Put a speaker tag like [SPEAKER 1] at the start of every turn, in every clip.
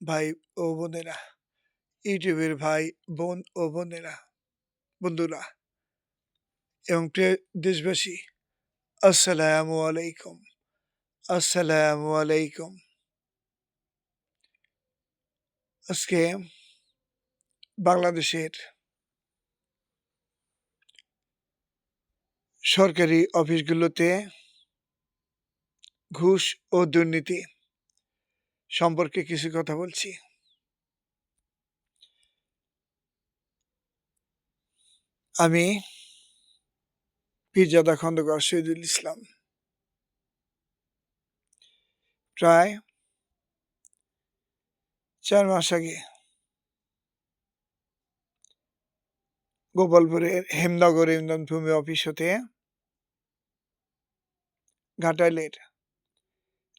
[SPEAKER 1] ভাই ও বোনেরা, ইউটিউবের ভাই, বোন ও বোনেরা, বন্ধুরা এবং প্রিয় দেশবাসী, আসসালামু আলাইকুম আসসালামু আলাইকুম। আজকে বাংলাদেশের সরকারি অফিসগুলোতে ঘুষ ও দুর্নীতি সম্পর্কে কিছু কথা বলছি? আমি পীরজাদা খন্দকার শহীদুল ইসলাম। প্রায় চার মাস আগে গোপালপুরের হেমনগর ইউনিয়ন ভূমি অফিস হতে ঘাটাইলের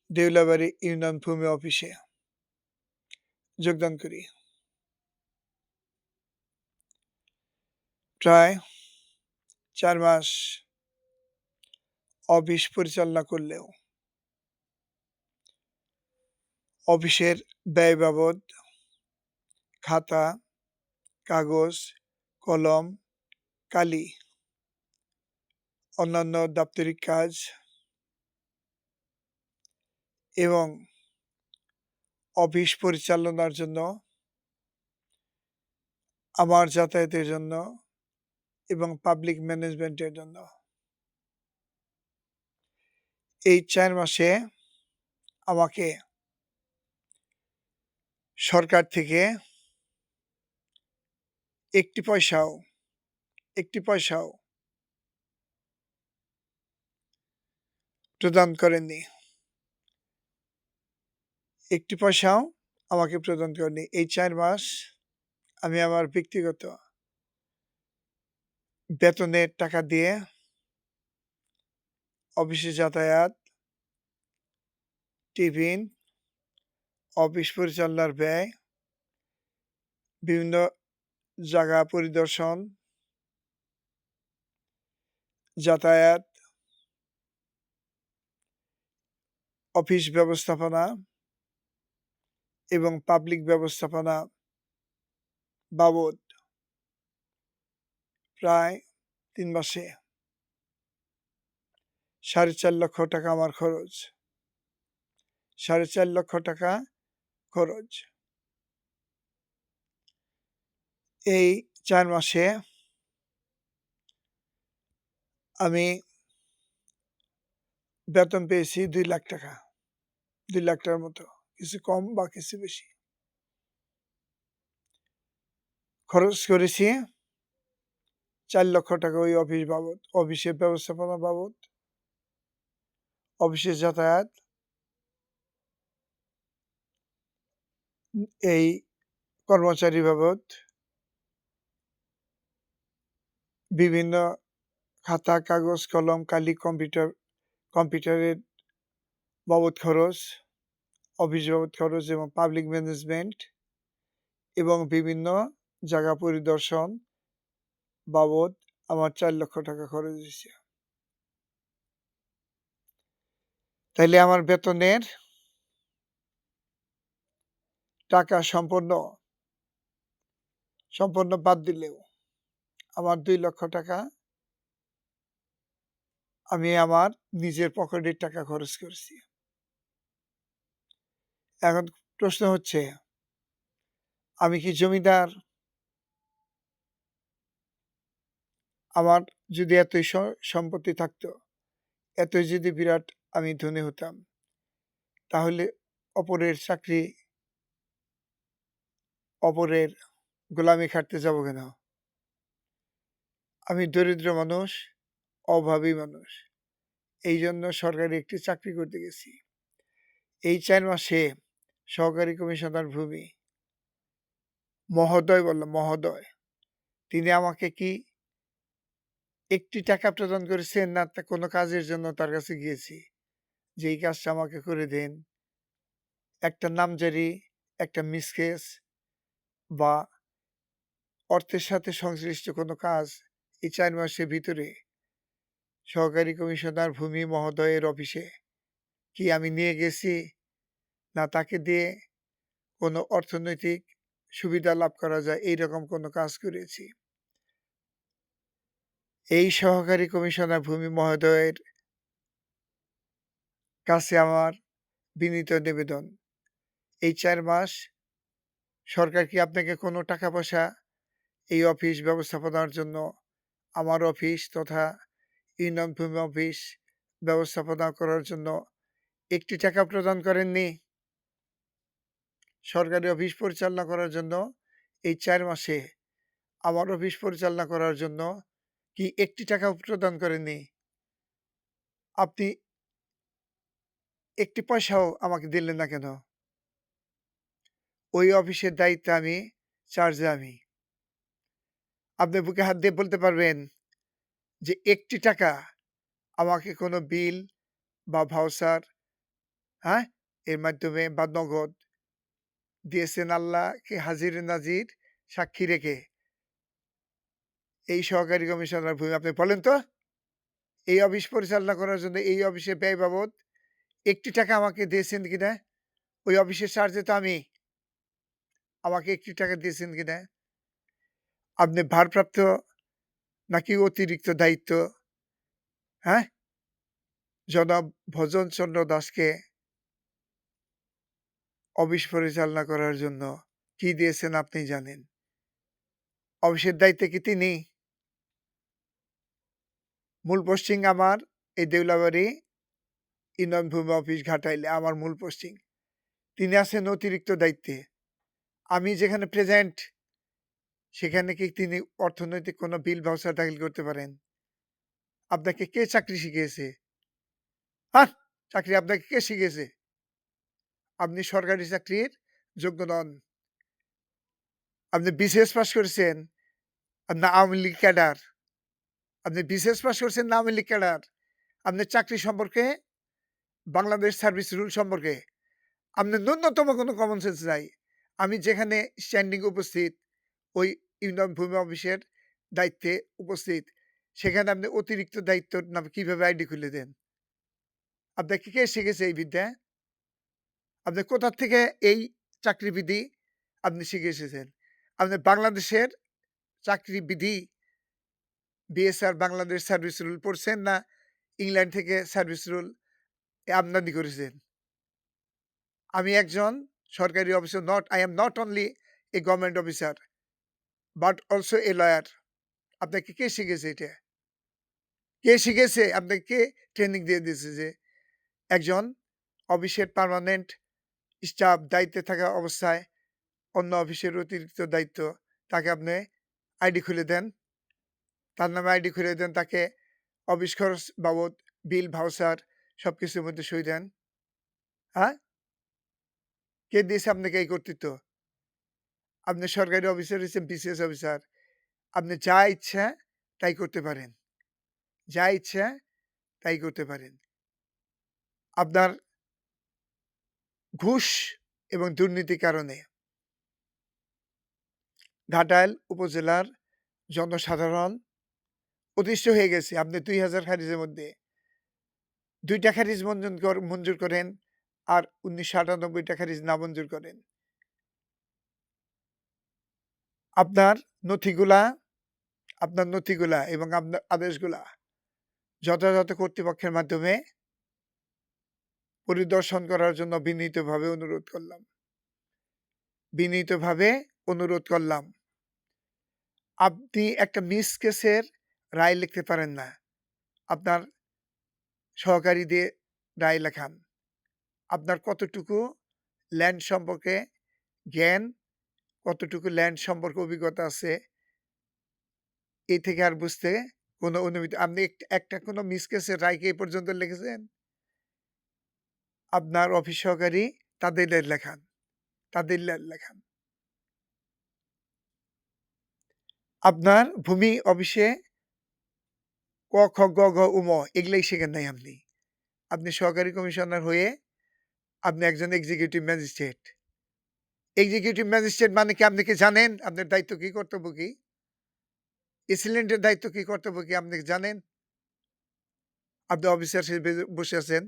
[SPEAKER 1] দেউলাবাড়ি ইউনিয়ন ভূমি অফিসে। যোগদান করি। প্রায় চার মাস অফিস পরিচালনা করলেও অফিসের ব্যয় বাবদ খাতা, কাগজ, কলম, কালি, অন্যান্য দাপ্তরিক কাজ এবং অফিস পরিচালনার জন্য, আমার যাতায়াতের জন্য এবং পাবলিক ম্যানেজমেন্টের জন্য। এই চার মাসে আমাকে সরকার থেকে একটি পয়সাও একটি পয়সাও প্রদান করেননি। একটি পয়সাও আমাকে প্রদান করেনি এই চার মাস আমি আমার ব্যক্তিগত বেতনের টাকা দিয়ে অফিসে যাতায়াত, টিফিন, অফিস পরিচালনার ব্যয়, বিভিন্ন জায়গা পরিদর্শন, যাতায়াত, অফিস ব্যবস্থাপনা এবং পাবলিক ব্যবস্থাপনা বাবদ প্রায় তিন মাসে সাড়ে চার লক্ষ টাকা আমার খরচ। সাড়ে চার লক্ষ টাকা খরচ। এই চার মাসে আমি বেতন পেয়েছি দুই লাখ টাকা, দুই লাখ টাকার মতো। কিছু কম বা কিছু বেশি। খরচ করেছি চার লক্ষ টাকা ওই অফিস বাবদ, অফিসের ব্যবস্থাপনা বাবদ, অফিসের যাতায়াত। এই কর্মচারী বাবদ। বিভিন্ন খাতা, কাগজ, কলম, কালি, কম্পিউটার, কম্পিউটারের বাবদ খরচ। অফিস বাবদ খরচ এবং পাবলিক ম্যানেজমেন্ট এবং বিভিন্ন জায়গা পরিদর্শন বাবদ আমার চার লক্ষ টাকা খরচ হয়েছে। তাইলে আমার বেতনের টাকা সম্পূর্ণ সম্পূর্ণ বাদ দিলেও আমার দুই লক্ষ টাকা আমি আমার নিজের পকেটের টাকা খরচ করেছি। এখন প্রশ্ন হচ্ছে, আমি কি জমিদার? আমার যদি এতই সম্পত্তি থাকতো, এতই যদি বিরাট আমি ধনী হতাম, তাহলে অপরের চাকরি, অপরের গোলামি খাটতে যাব কেন? আমি দরিদ্র মানুষ, অভাবী মানুষ এই জন্য সরকারি একটি চাকরি করতে গেছি। এই চার মাসে সহকারী কমিশনার ভূমি। মহোদয় বললাম মহোদয়, তিনি আমাকে কি একটি টাকা প্রদান করেছেন না কোনো কাজের জন্য তার কাছে গিয়েছি? যে এই কাজটা আমাকে করে দেন, একটা নামজারি, একটা মিসকেস বা অর্থের সাথে সংশ্লিষ্ট কোনো কাজ এই চার মাসের ভিতরে সহকারী কমিশনার ভূমি মহোদয়ের অফিসে কি আমি নিয়ে গেছি না তাকে দিয়ে কোনো অর্থনৈতিক সুবিধা লাভ করা যায়, এইরকম কোনো কাজ করেছি। এই সহকারী কমিশনার ভূমি মহোদয়ের কাছে আমার বিনীত নিবেদন। এই চার মাস সরকার কি আপনাকে কোনো টাকা পয়সা এই অফিস ব্যবস্থাপনার জন্য আমার অফিস তথা ইউনিয়ন ভূমি অফিস ব্যবস্থাপনা করার জন্য একটি টাকা প্রদান করেননি? সরকারি অফিস পরিচালনা করার জন্য এই চার মাসে আমার অফিস পরিচালনা করার জন্য কি একটি টাকা প্রদান করেননি? আপনি একটি পয়সাও আমাকে দিলেন না কেন? ওই অফিসের দায়িত্বে আমি, চার্জে আমি। আপনি বুকে হাত দিয়ে বলতে পারবেন যে একটি টাকা আমাকে কোনো বিল বা ভাউচার হ্যাঁ? এর মাধ্যমে বা নগদ দিয়েছেন আল্লাহকে হাজির নাজির সাক্ষী রেখে। এই সহকারী কমিশনার ভূমি, আপনি বলেন তো? এই অফিস পরিচালনা করার জন্য এই অফিসে ব্যয় বাবদ একটি টাকা আমাকে দিয়েছেন কিনা? ওই অফিসের চার্জে তো আমি। আমাকে একটি টাকা দিয়েছেন কিনা? আপনি ভারপ্রাপ্ত নাকি অতিরিক্ত দায়িত্ব? হ্যাঁ? জনাব ভজন চন্দ্র দাসকে অফিস পরিচালনা করার জন্য কি দিয়েছেন আপনি জানেন? অফিসের দায়িত্বে কি তিনি? মূল পোস্টিং আমার, এই দেউলাবাড়ি ইউনিয়ন ভূমি অফিস ঘাটাইলে আমার মূল পোস্টিং। তিনি আছেন অতিরিক্ত দায়িত্বে। আমি যেখানে প্রেজেন্ট, সেখানে কি তিনি অর্থনৈতিক কোনো বিল ভাউচার দাখিল করতে পারেন? আপনাকে কে চাকরি শিখিয়েছে? হ্যাঁ চাকরি আপনাকে কে শিখিয়েছে? আপনি সরকারি চাকরির যোগ্য নন। আপনি বিসিএস পাস করেছেন না আওয়ামী লীগ ক্যাডার। আপনি বিসিএস পাস করেছেন না আওয়ামী লীগ ক্যাডার। আপনি চাকরি সম্পর্কে, বাংলাদেশ সার্ভিস রুল সম্পর্কে। আপনার ন্যূনতম কোনো কমন সেন্স নাই। আমি যেখানে স্ট্যান্ডিং উপস্থিত, ওই ইউনিয়ন ভূমি অফিসের দায়িত্বে উপস্থিত। সেখানে আপনি অতিরিক্ত দায়িত্ব নামে কীভাবে আইডি খুলে দেন? আপনাকে কে শিখেছে এই বিদ্যা? আপনি কোথা থেকে এই চাকরি বিধি আপনি শিখে এসেছেন? আপনি বাংলাদেশের চাকরি বিধি বিএসআর বাংলাদেশ সার্ভিস রুল পড়ছেন না ইংল্যান্ড থেকে সার্ভিস রুল আমদানি করেছেন? আমি একজন সরকারি officer not I am not only a government officer but also a lawyer আপনাকে কে শিখেছে এটা? কে শিখেছে? আপনাকে কে ট্রেনিং দিয়ে দিয়েছে যে একজন অফিসের পার্মানেন্ট স্টাফ দায়িত্বে থাকা অবস্থায় অন্য অফিসের অতিরিক্ত দায়িত্ব তাকে আপনি আইডি খুলে দেন। তার নামে আইডি খুলে দেন, তাকে অফিস খরচ বাবদ বিল, ভাউচার সব কিছুর মধ্যে সই দেন। হ্যাঁ? কে দিয়েছে আপনাকে এই কর্তৃত্ব? আপনি সরকারি অফিসার হচ্ছেন বিসিএস অফিসার। আপনি যা ইচ্ছা তাই করতে পারেন। যা ইচ্ছা তাই করতে পারেন। আপনার ঘুষ এবং দুর্নীতির কারণে। ঘাটাইল উপজেলার জনসাধারণ অতিষ্ঠ হয়ে গেছে। আপনি দুই হাজার খারিজের মধ্যে দুইটা খারিজ মঞ্জুর মঞ্জুর করেন আর উনিশশো আটানব্বইটা খারিজ না মঞ্জুর করেন। আপনার নথিগুলা আপনার নথিগুলা এবং আপনার আদেশগুলা যথাযথ কর্তৃপক্ষের মাধ্যমে পরিদর্শন করার জন্য বিনীতভাবে অনুরোধ করলাম। বিনীতভাবে অনুরোধ করলাম। আপনি একটা মিস কেসের রায় লিখতে পারেন না। আপনার সহকারী দিয়ে রায় লেখান। আপনার কতটুকু ল্যান্ড সম্পর্কে জ্ঞান, কতটুকু ল্যান্ড সম্পর্কে অভিজ্ঞতা আছে এই থেকে আর বুঝতে কোনো অনুমতি, আপনি একটা কোনো মিস কেসের রায়কে এই পর্যন্ত লিখেছেন? আপনার অফিস সহকারী তাদের লেখান তাদের লেখান। আপনার ভূমি অফিসে ক, খ, গ, ঘ, উ, ম এগুলাই শেখেন নাই আপনি। আপনি সহকারী কমিশনার হয়ে আপনি একজন এক্সিকিউটিভ ম্যাজিস্ট্রেট। এক্সিকিউটিভ ম্যাজিস্ট্রেট মানে কি আপনি কি জানেন? আপনার দায়িত্ব কি, কর্তব্য কি? এসিলেন্টের দায়িত্ব কি, কর্তব্য কি আপনি জানেন? আপনি অফিসার হিসেবে বসে আছেন।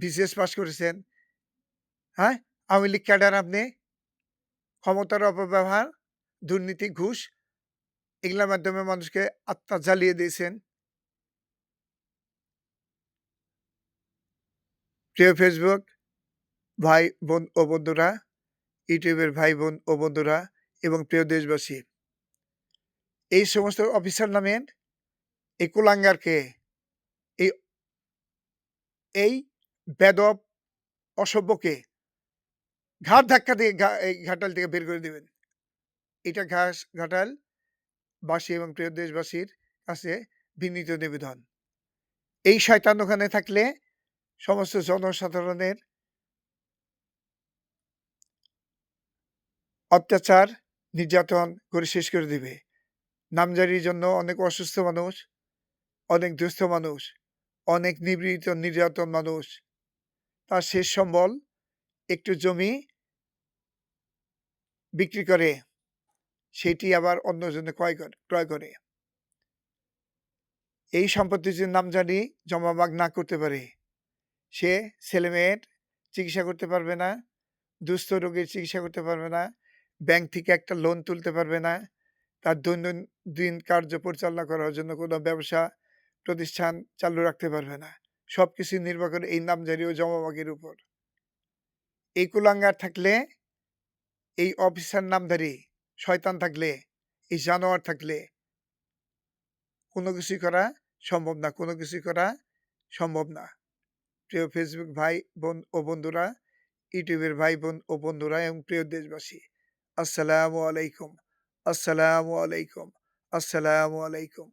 [SPEAKER 1] বিসিএস পাস করেছেন। হ্যাঁ? আওয়ামী লীগ ক্যাডার আপনি। ক্ষমতার অপব্যবহার, দুর্নীতি, ঘুষ এগুলার মাধ্যমে মানুষকে আত্মা জ্বালিয়ে দিয়েছেন। প্রিয় ফেসবুক ভাই, বোন ও বন্ধুরা, ইউটিউবের ভাই, বোন ও বন্ধুরা এবং প্রিয় দেশবাসী। এই সমস্ত অফিসার নামেন এই কুলাঙ্গারকে এই এই বেদব অসভ্যকে ঘাট ধাক্কা দিয়ে এই ঘাটাল থেকে বের করে দিবেন। এটা ঘাস ঘাটাল বাসী এবং প্রিয় দেশবাসীর কাছে বিনীত নিবেদন। এই শয়তান ওখানে থাকলে সমস্ত জনসাধারণের অত্যাচার, নির্যাতন করে শেষ করে দিবে। নামজারির জন্য অনেক অসুস্থ মানুষ, অনেক দুস্থ মানুষ, অনেক নিপীড়িত নির্যাতন মানুষ তার শেষ সম্বল একটু জমি বিক্রি করে সেটি আবার অন্য অন্যজনে ক্রয় করে ক্রয় করে। এই সম্পত্তি যদি নামজারি জমাবাগ না করতে পারে, সে ছেলেমেয়ের চিকিৎসা করতে পারবে না, দুস্থ রোগীর চিকিৎসা করতে পারবে না, ব্যাংক থেকে একটা লোন তুলতে পারবে না, তার দৈনন্দিন কার্য পরিচালনা করার জন্য কোনো ব্যবসা প্রতিষ্ঠান চালু রাখতে পারবে না। সবকিছু নির্ভর করে এই নামজারি ও জমাবাগের উপর। এই কুলাঙ্গার থাকলে, এই অফিসার নামধারী শয়তান থাকলে, এই জানোয়ার থাকলে কোনো কিছুই করা সম্ভব না। কোনো কিছুই করা সম্ভব না। প্রিয় ফেসবুক ভাই, বোন ও বন্ধুরা, ইউটিউবের ভাই, বোন ও বন্ধুরা এবং প্রিয় দেশবাসী, আসসালামু আলাইকুম, আসসালামু আলাইকুম, আসসালামু আলাইকুম।